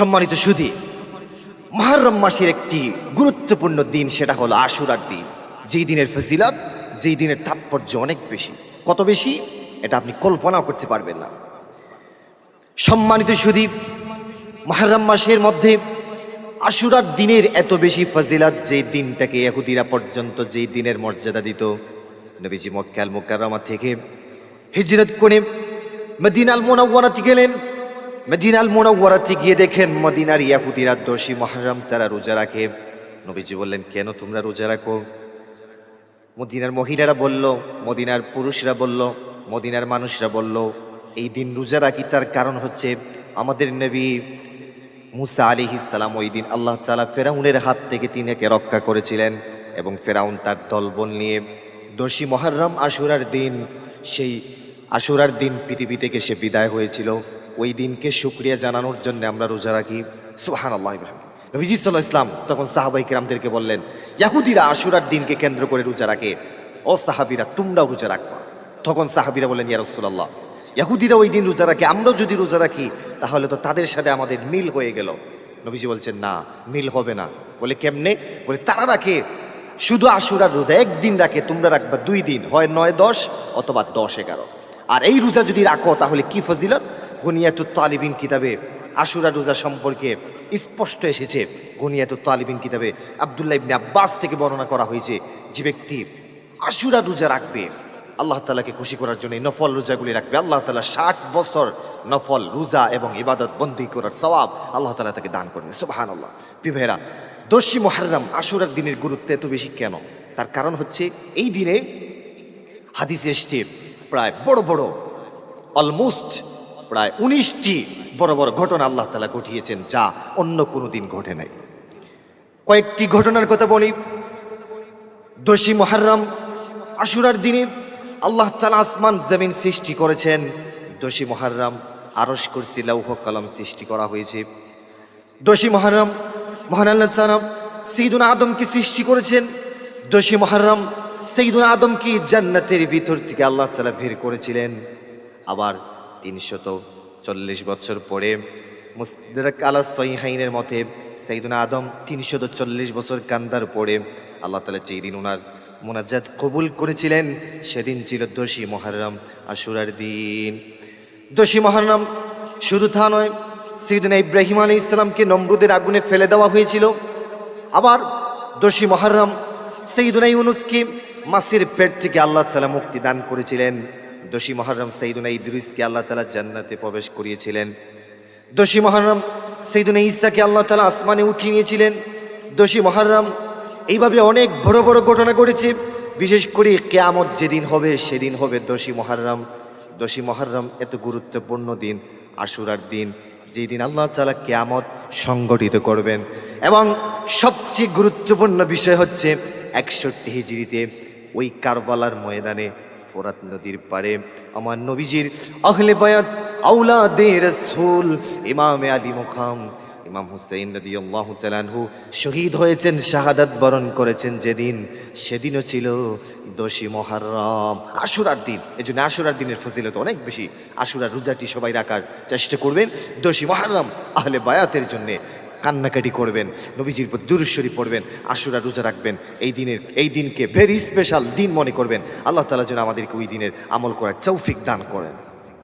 সম্মানিত সুধী, মহারম মাসের একটি গুরুত্বপূর্ণ দিন সেটা হলো আশুরার দিন। যেই দিনের ফজিলত, যেই দিনের তাৎপর্য অনেক বেশি। কত বেশি? এটা আপনি কল্পনাও করতে পারবেন না। সম্মানিত সুদী মহারম মাসের মধ্যে আশুরার দিনের এত বেশি ফজিলত যে দিনটাকে এহুদিরা পর্যন্ত যেই দিনের মর্যাদা দিত, নবীজি মক্কাল মোকাররমা থেকে হিজরত করে মদিনাল মোনাওয়ারাতে গেলেন। মদিনাল মোনাওয়ারাতে গিয়ে দেখেন মদিনার ইয়াহুদিরা দোষী মহারাম তারা রোজা রাখে। নবীজি বললেন, কেন তোমরা রোজা রাখো? মদিনার মহিলারা বলল, মদিনার পুরুষরা বলল, মদিনার মানুষরা বলল, এই দিন রোজা রাখি, তার কারণ হচ্ছে আমাদের নবী মুসা আলী ইসালাম ওই দিন আল্লাহ তালা ফেরাউনের হাত থেকে তিনাকে রক্ষা করেছিলেন এবং ফেরাউন তার দলবল নিয়ে দোষী মহারম আশুরার দিন, সেই আশুরার দিন পৃথিবী থেকে সে বিদায় হয়েছিল। ওই দিনকে শুক্রিয়া জানানোর জন্য আমরা রোজা রাখি। সুহান আল্লাহ নবীজি সাল্লাহ ইসলাম তখন সাহাবাই কিরামদেরকে বললেন, ইয়াহুদিরা আশুরার দিনকে কেন্দ্র করে রোজা রাখে। ও সাহাবিরা, তোমরাও রোজা রাখবা। তখন সাহাবিরা বললেন, ইয়া রসুল্লাহ ইয়াহুদিরা ওই দিন রোজা রাখে, আমরাও যদি রোজা রাখি, তাহলে তো তাদের সাথে আমাদের মিল হয়ে গেল। নবীজি বলছেন, না, মিল হবে না। বলে, কেমনে? বলে, তারা রাখে, শুধু আশুরার রোজা একদিন রাখে, তোমরা রাখবা দুই দিন, হয় নয় দশ অথবা দশ এগারো। আর এই রোজা যদি রাখো, তাহলে কি ফজিলত? গুনিয়াতুত তালিবিন কিতাবে আশুরা রোজা সম্পর্কে স্পষ্ট এসেছে। গুনিয়াতুত তালিবিন কিতাবে আবদুল্লাহ ইবনে আব্বাস থেকে বর্ণনা করা হয়েছে যে ব্যক্তি আশুরা রোজা রাখবে, আল্লাহ তালাকে খুশি করার জন্য নফল রোজাগুলি রাখবে। আল্লাহ তালা ষাট বছর নফল রোজা এবং ইবাদত বন্দি করার সওয়াব আল্লাহ তালা তাকে দান করবে। সুবাহান আল্লাহ পিভেরা দর্শী আশুরার দিনের গুরুত্ব এত বেশি কেন? তার কারণ হচ্ছে এই দিনে হাদিস এসছে, প্রায় বড় বড় অলমোস্ট প্রায় উনিশটি বড় বড় ঘটনা আল্লাহ তালা ঘটিয়েছেন যা অন্য কোনো দিন ঘটে নাই। কয়েকটি ঘটনার কথা বলি। দোষী মহারম আশুরার দিনে আল্লাহ তালা আসমান, জমিন সৃষ্টি করেছেন। দোষী মহারম আরস করছি লৌহ কলম সৃষ্টি করা হয়েছে। দোষী মহারম মহান আল্লাহ তালা সঈদুল আদমকে সৃষ্টি করেছেন। দোষী মহারম সঈদুল আদমকে জান্নাতের ভিতর থেকে আল্লাহ তালা বের করেছিলেন। আবার তিনশত চল্লিশ বছর পরে মুসদাক আলা সহিহাইনের মতে সঈদুল আদম তিনশত চল্লিশ বছর কান্দার পরে আল্লাহ তালা যেই দিন ওনার মোনাজাত কবুল করেছিলেন, সেদিন ছিল দোষী মহারম, আশুরার দিন। দোষী মহারম শুধু তা নয় সিদিনা ইব্রাহিম আলী ইসলামকে নমরুদের আগুনে ফেলে দেওয়া হয়েছিল। আবার দোষী মহারম সঈদুনা ইউনুসকে মাসির পেট থেকে আল্লাহ তালা মুক্তি দান করেছিলেন। দোষী মহারম সঈদুনা ইদ্রিসকে আল্লাহ তালা জান্নাতে প্রবেশ করিয়েছিলেন। দোষী মহারম সঈদুনা ইসাকে আল্লাহ তালা আসমানে উঠিয়ে নিয়েছিলেন। দোষী মহারম এইভাবে অনেক বড় বড় ঘটনা ঘটেছে। বিশেষ করে কেয়ামত যেদিন হবে, সেদিন হবে দোষী মহারম। দোষী মহারম এত গুরুত্বপূর্ণ দিন, আশুরার দিন যেই দিন আল্লাহ তালা কেয়ামত সংগঠিত করবেন। এবং সবচেয়ে গুরুত্বপূর্ণ বিষয় হচ্ছে একষট্টি হিজড়িতে ওই কারবালার ময়দানে ফোরাত নদীর পাড়ে আমার নবীজির আহলে বায়াত আউলাদে রসুল, ইমামে আলী মুখাম, ইমাম হুসাইন নদী আল্লাহ তালানহু শহীদ হয়েছেন, শাহাদাত বরণ করেছেন যেদিন। সেদিনও ছিল দোষী মহারম, আশুরার দিন। এই জন্য আশুরার দিনের ফজিলত অনেক বেশি। আশুরার রোজাটি সবাই রাখার চেষ্টা করবেন। দোষী মহারম আহলে বায়াতের জন্যে কান্নাকাটি করবেন, নবীজির প্রতি দুরুশ্বরী পড়বেন, আশুরা রোজা রাখবেন, এই দিনের, এই দিনকে ভেরি স্পেশাল দিন মনে করবেন। আল্লাহ তালা যেন আমাদেরকে ওই দিনের আমল করার চৌফিক দান করেন।